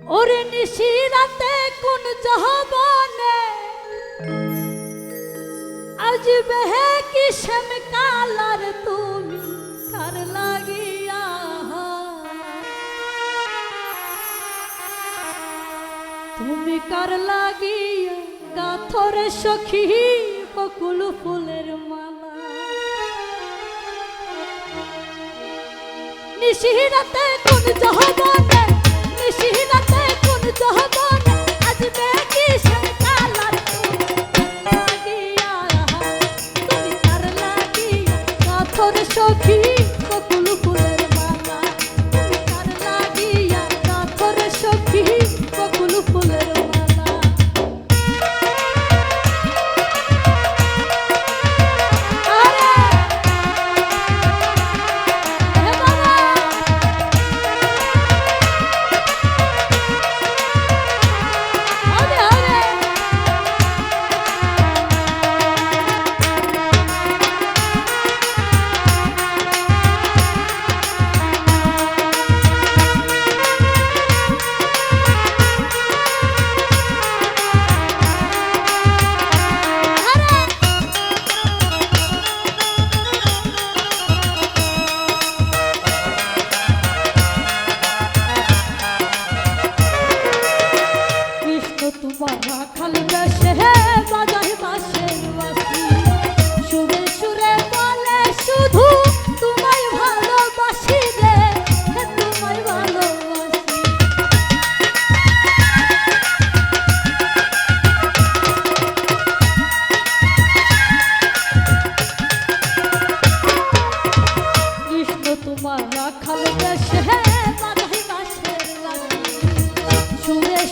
ওরে নিশি রাতে কোন জহবনে? আজ বেহে কিসম কালার তুমি কার লাগিয়া তুমি কার লাগিয়া গাথরে সখী বকুল ফুলের মালা? নিশিরাতে কোন জহবনে? কৃষ্ণ তোমার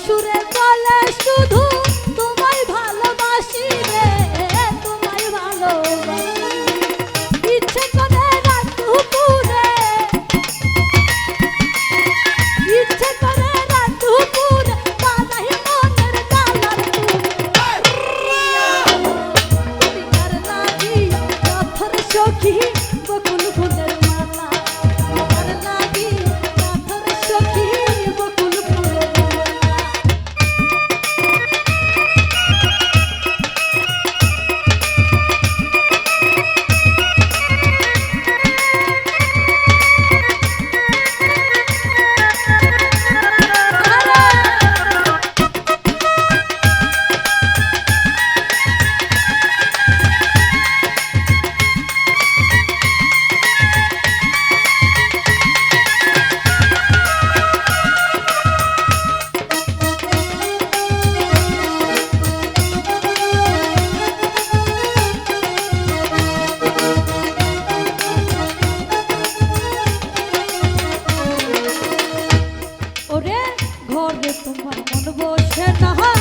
সুরে চলে শুধু তোমার মন বসে না।